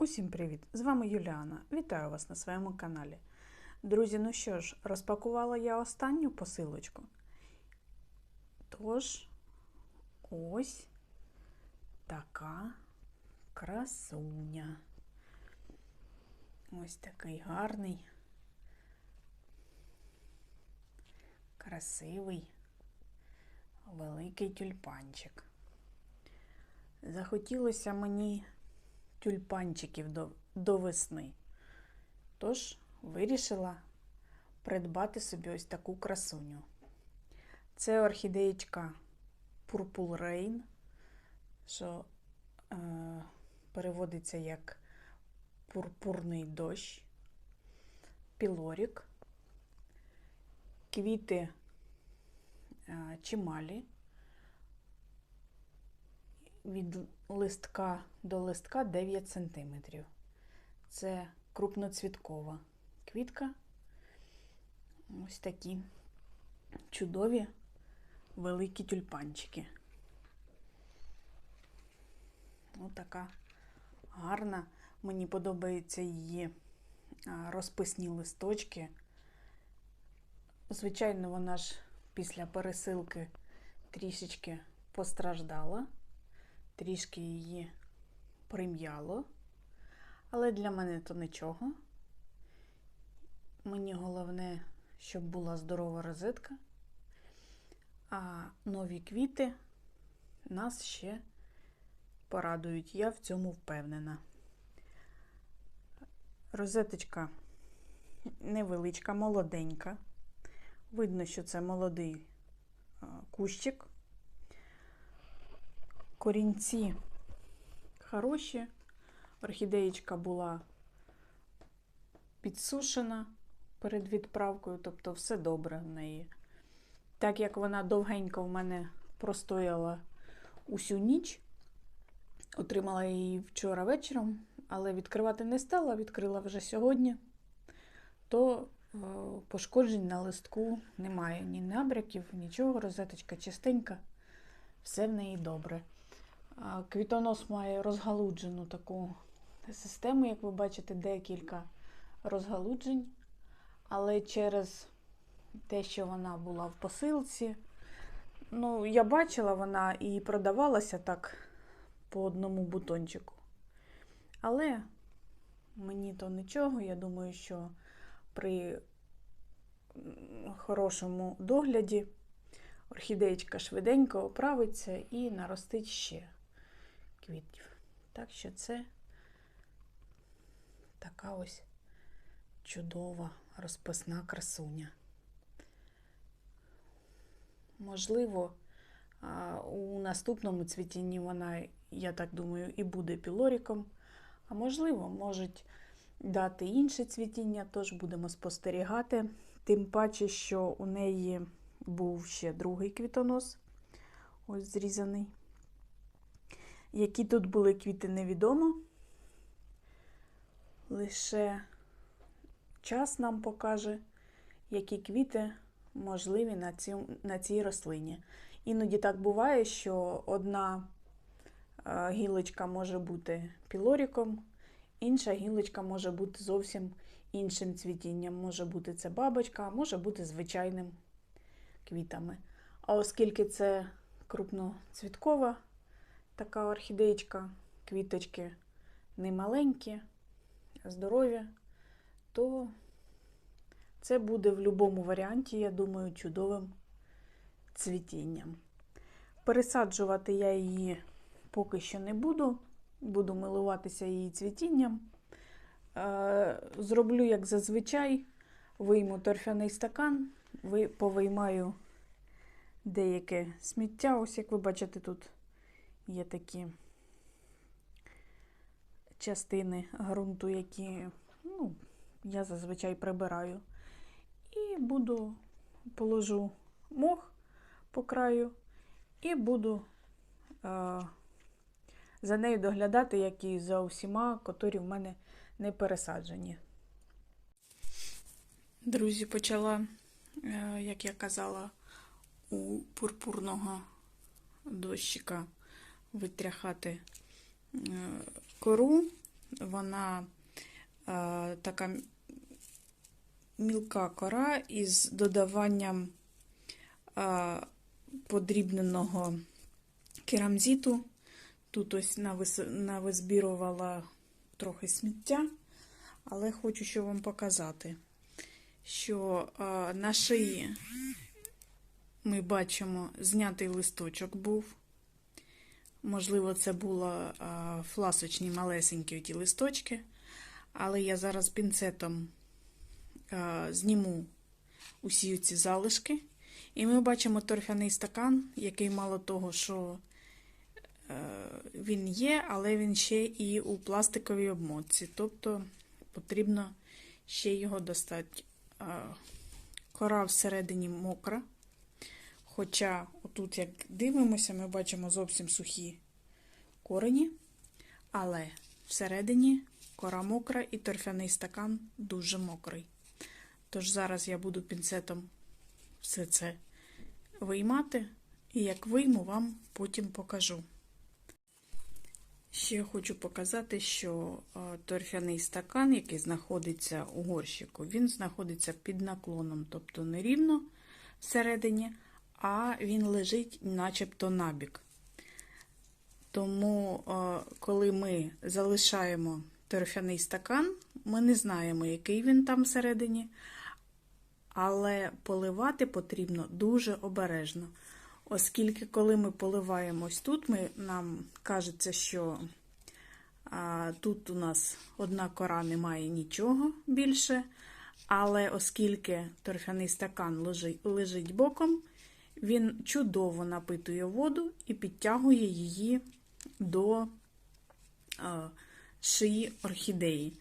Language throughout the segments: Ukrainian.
Усім привіт! З вами Юліана. Вітаю вас на своєму каналі. Друзі, ну що ж, розпакувала я останню посилочку. Тож, ось така красуня. Ось такий гарний, красивий, великий тюльпанчик. Захотілося мені тюльпанчиків до, до весни. Тож вирішила придбати собі ось таку красуню. Це орхідеєчка Purple Rain, що е, переводиться як пурпурний дощ, пілорік, квіти е, чималі від листка до листка 9 см. Це крупноцвіткова квітка. Ось такі чудові великі тюльпанчики. Ось така гарна. Мені подобаються її розписні листочки. Звичайно, вона ж після пересилки трішечки постраждала трішки її прим'яло, але для мене то нічого. Мені головне, щоб була здорова розетка, а нові квіти нас ще порадують. Я в цьому впевнена. Розеточка невеличка, молоденька. Видно, що це молодий кущик. Корінці хороші. Орхідеєчка була підсушена перед відправкою, тобто все добре в неї. Так як вона довгенько в мене простояла усю ніч, отримала її вчора вечором, але відкривати не стала, відкрила вже сьогодні, то пошкоджень на листку немає. Ні набряків, нічого, розеточка чистенька, все в неї добре. Квітонос має розгалуджену таку систему, як ви бачите, декілька розгалуджень, але через те, що вона була в посилці, ну, я бачила, вона і продавалася так по одному бутончику. Але мені то нічого, я думаю, що при хорошому догляді орхідеєчка швиденько оправиться і наростить ще квітів. Так що це така ось чудова розписна красуня. Можливо, у наступному цвітінні вона, я так думаю, і буде пілоріком, а можливо, можуть дати інше цвітіння, тож будемо спостерігати. Тим паче, що у неї був ще другий квітонос, ось зрізаний. Які тут були квіти, невідомо. Лише час нам покаже, які квіти можливі на цій, на цій рослині. Іноді так буває, що одна гілочка може бути пілоріком, інша гілочка може бути зовсім іншим цвітінням. Може бути це бабочка, може бути звичайним квітами. А оскільки це крупноцвіткова, така орхідеєчка, квіточки не маленькі, здорові, то це буде в будь-якому варіанті, я думаю, чудовим цвітінням. Пересаджувати я її поки що не буду, буду милуватися її цвітінням. Е, зроблю, як зазвичай, вийму торфяний стакан, повиймаю деяке сміття. Ось, як ви бачите, тут є такі частини ґрунту, які ну, я зазвичай прибираю. І буду положу мох по краю і буду е, за нею доглядати, як і за усіма, котрі в мене не пересаджені. Друзі, почала, е, як я казала, у пурпурного дощика витряхати е, кору вона е, така мілка кора із додаванням е, подрібненого керамзиту. Тут ось навизбірувала трохи сміття, але хочу що вам показати, що на шиї ми бачимо знятий листочок був. Можливо, це були фласочні малесенькі ті листочки, але я зараз пінцетом зніму усі ці залишки. І ми бачимо торфяний стакан, який мало того, що е, він є, але він ще і у пластиковій обмотці. Тобто потрібно ще його достати. Кора всередині мокра. Хоча, отут, як дивимося, ми бачимо зовсім сухі корені, але всередині кора мокра і торфяний стакан дуже мокрий. Тож зараз я буду пінцетом все це виймати, і як вийму, вам потім покажу. Ще хочу показати, що торфяний стакан, який знаходиться у горщику, він знаходиться під наклоном, тобто не рівно всередині а він лежить начебто набік. Тому, коли ми залишаємо торфяний стакан, ми не знаємо, який він там всередині, але поливати потрібно дуже обережно. Оскільки, коли ми поливаємо ось тут, ми, нам кажеться, що а, тут у нас одна кора немає нічого більше, але оскільки торфяний стакан лежить, лежить боком, він чудово напитує воду і підтягує її до шиї орхідеї.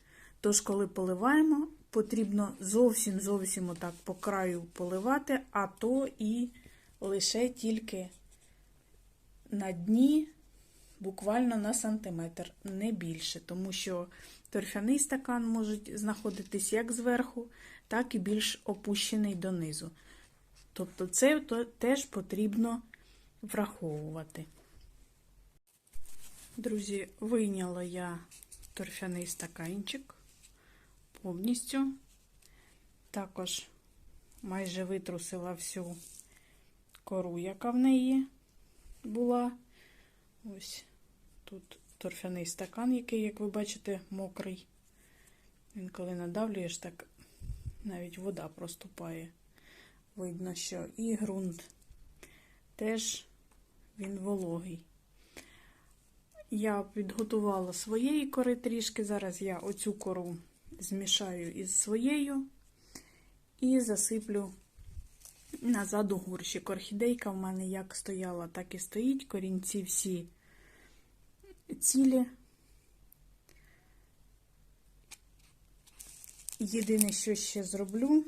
Тож, коли поливаємо, потрібно зовсім зовсім отак по краю поливати, а то і лише тільки на дні, буквально на сантиметр, не більше, тому що торфяний стакан може знаходитись як зверху, так і більш опущений донизу. Тобто це теж потрібно враховувати. Друзі, вийняла я торфяний стаканчик повністю. Також майже витрусила всю кору, яка в неї була. Ось тут торфяний стакан, який, як ви бачите, мокрий. Він, коли надавлюєш, так навіть вода проступає видно, що і ґрунт теж він вологий. Я підготувала своєї кори трішки. Зараз я оцю кору змішаю із своєю і засиплю назад у горщик. Орхідейка в мене як стояла, так і стоїть. Корінці всі цілі. Єдине, що ще зроблю,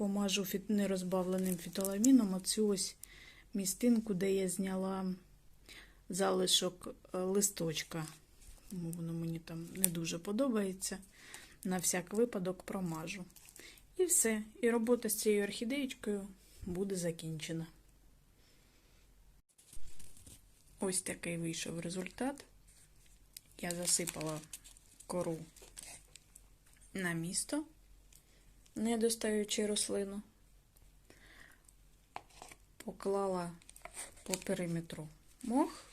помажу нерозбавленим фітоламіном оцю ось містинку, де я зняла залишок е, листочка. Воно мені там не дуже подобається. На всяк випадок промажу. І все. І робота з цією орхідеєчкою буде закінчена. Ось такий вийшов результат. Я засипала кору на місто не достаючи рослину, поклала по периметру мох,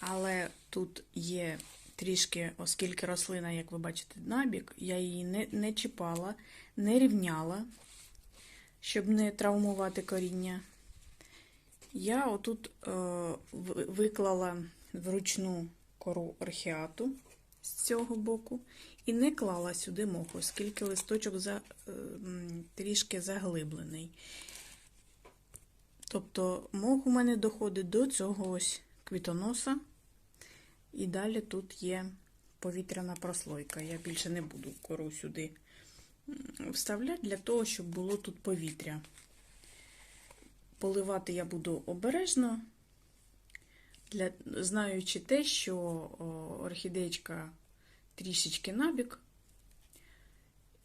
але тут є трішки, оскільки рослина, як ви бачите, набік, я її не, не чіпала, не рівняла, щоб не травмувати коріння. Я отут е, виклала вручну кору орхіату з цього боку і не клала сюди моху, оскільки листочок за, е, трішки заглиблений. Тобто мох у мене доходить до цього ось квітоноса, і далі тут є повітряна прослойка. Я більше не буду кору сюди вставляти для того, щоб було тут повітря. Поливати я буду обережно, для, знаючи те, що орхідеєчка трішечки набік,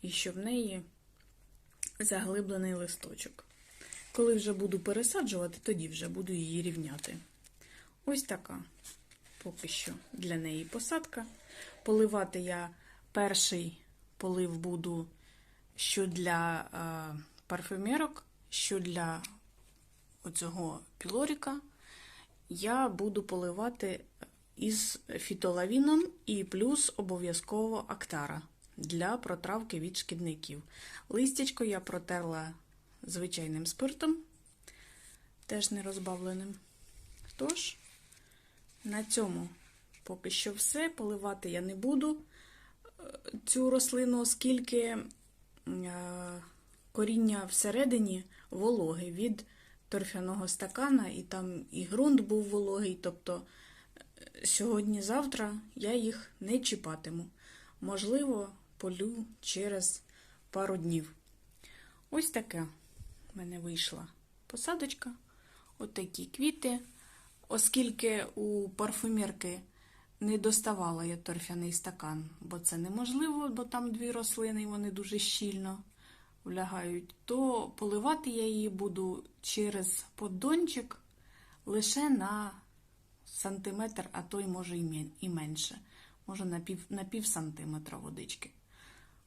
і що в неї заглиблений листочок. Коли вже буду пересаджувати, тоді вже буду її рівняти. Ось така. поки що для неї посадка. Поливати я перший полив буду що для е, парфюмерок, що для оцього пілоріка. Я буду поливати із фітолавіном і плюс обов'язково актара для протравки від шкідників. Листячко я протерла звичайним спиртом, теж не розбавленим. Тож, на цьому поки що все. Поливати я не буду е, цю рослину, оскільки е, коріння всередині вологе від торфяного стакана, і там і ґрунт був вологий. Тобто сьогодні-завтра я їх не чіпатиму. Можливо, полю через пару днів. Ось таке в мене вийшла посадочка. От квіти. Оскільки у парфумерки не доставала я торфяний стакан, бо це неможливо, бо там дві рослини, і вони дуже щільно влягають, то поливати я її буду через поддончик лише на сантиметр, а то й може і менше. Може на пів, на пів сантиметра водички.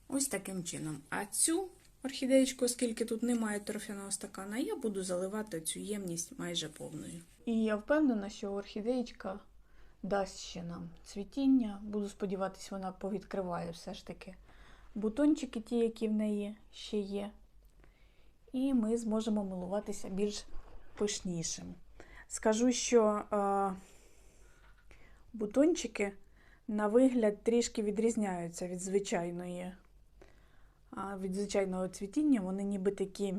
Ось таким чином. А цю орхідеєчку, оскільки тут немає торфяного стакана, я буду заливати цю ємність майже повною. І я впевнена, що орхідеєчка дасть ще нам цвітіння. Буду сподіватися, вона повідкриває все ж таки бутончики, ті, які в неї ще є. І ми зможемо милуватися більш пишнішим. Скажу, що е, бутончики на вигляд трішки відрізняються від звичайної, від звичайного цвітіння. Вони ніби такі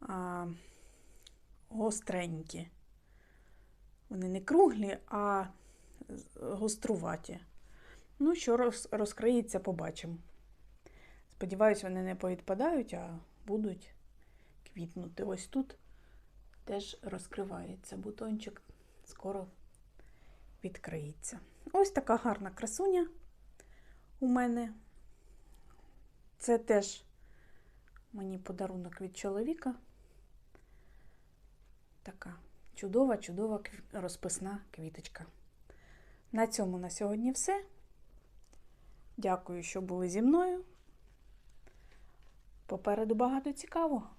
а, гостренькі. Вони не круглі, а гоструваті. Ну, що роз, розкриється, побачимо. Сподіваюсь, вони не повідпадають, а будуть квітнути. Ось тут теж розкривається бутончик, скоро відкриється. Ось така гарна красуня у мене. Це теж мені подарунок від чоловіка. Така чудова, чудова розписна квіточка. На цьому на сьогодні все. Дякую, що були зі мною. Попереду багато цікавого.